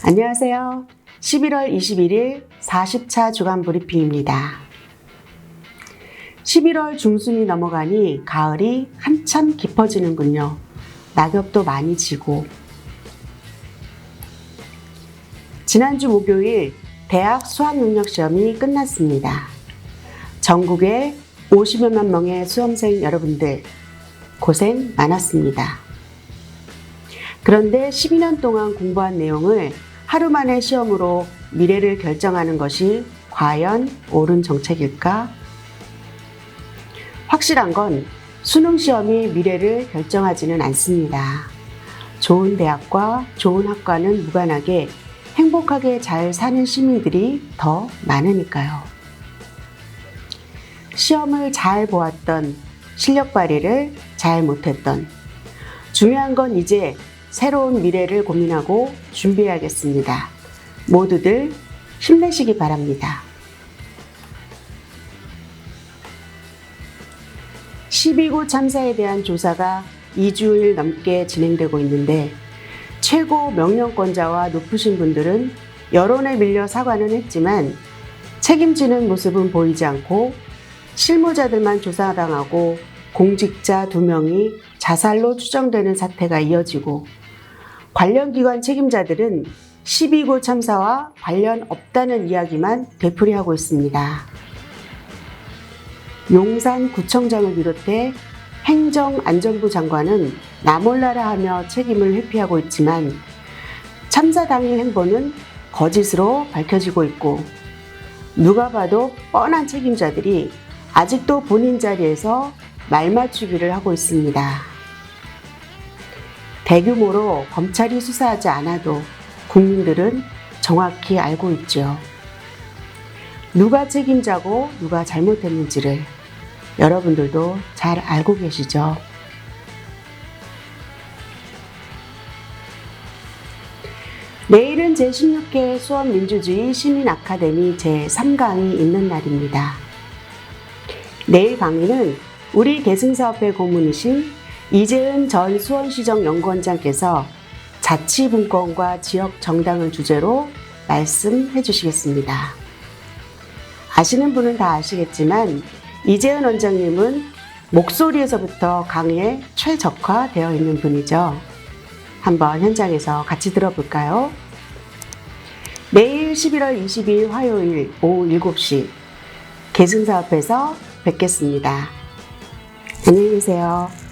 안녕하세요. 11월 21일 40차 주간 브리핑입니다. 11월 중순이 넘어가니 가을이 한참 깊어지는군요. 낙엽도 많이 지고. 지난주 목요일 대학 수학능력시험이 끝났습니다. 전국에 50여만 명의 수험생 여러분들 고생 많았습니다. 그런데 12년 동안 공부한 내용을 하루 만에 시험으로 미래를 결정하는 것이 과연 옳은 정책일까? 확실한 건 수능 시험이 미래를 결정하지는 않습니다. 좋은 대학과 좋은 학과는 무관하게 행복하게 잘 사는 시민들이 더 많으니까요. 시험을 잘 보았던 실력 발휘를 잘 못했던 중요한 건 이제 새로운 미래를 고민하고 준비해야겠습니다. 모두들 힘내시기 바랍니다. 12구 참사에 대한 조사가 2주일 넘게 진행되고 있는데 최고 명령권자와 높으신 분들은 여론에 밀려 사과는 했지만 책임지는 모습은 보이지 않고 실무자들만 조사당하고 공직자 두 명이 자살로 추정되는 사태가 이어지고 관련 기관 책임자들은 12구 참사와 관련 없다는 이야기만 되풀이하고 있습니다. 용산구청장을 비롯해 행정안전부 장관은 나몰라라 하며 책임을 회피하고 있지만 참사 당일 행보는 거짓으로 밝혀지고 있고 누가 봐도 뻔한 책임자들이 아직도 본인 자리에서 말 맞추기를 하고 있습니다. 대규모로 검찰이 수사하지 않아도 국민들은 정확히 알고 있죠. 누가 책임자고 누가 잘못했는지를 여러분들도 잘 알고 계시죠? 내일은 제16회 수원민주주의 시민 아카데미 제3강이 있는 날입니다. 내일 강의는 우리 계승사업회 고문이신 이재은 전 수원시정 연구원장께서 자치분권과 지역 정당을 주제로 말씀해 주시겠습니다. 아시는 분은 다 아시겠지만 이재은 원장님은 목소리에서부터 강의에 최적화되어 있는 분이죠. 한번 현장에서 같이 들어볼까요? 내일 11월 22일 화요일 오후 7시 계승사업에서 뵙겠습니다. 안녕히 계세요.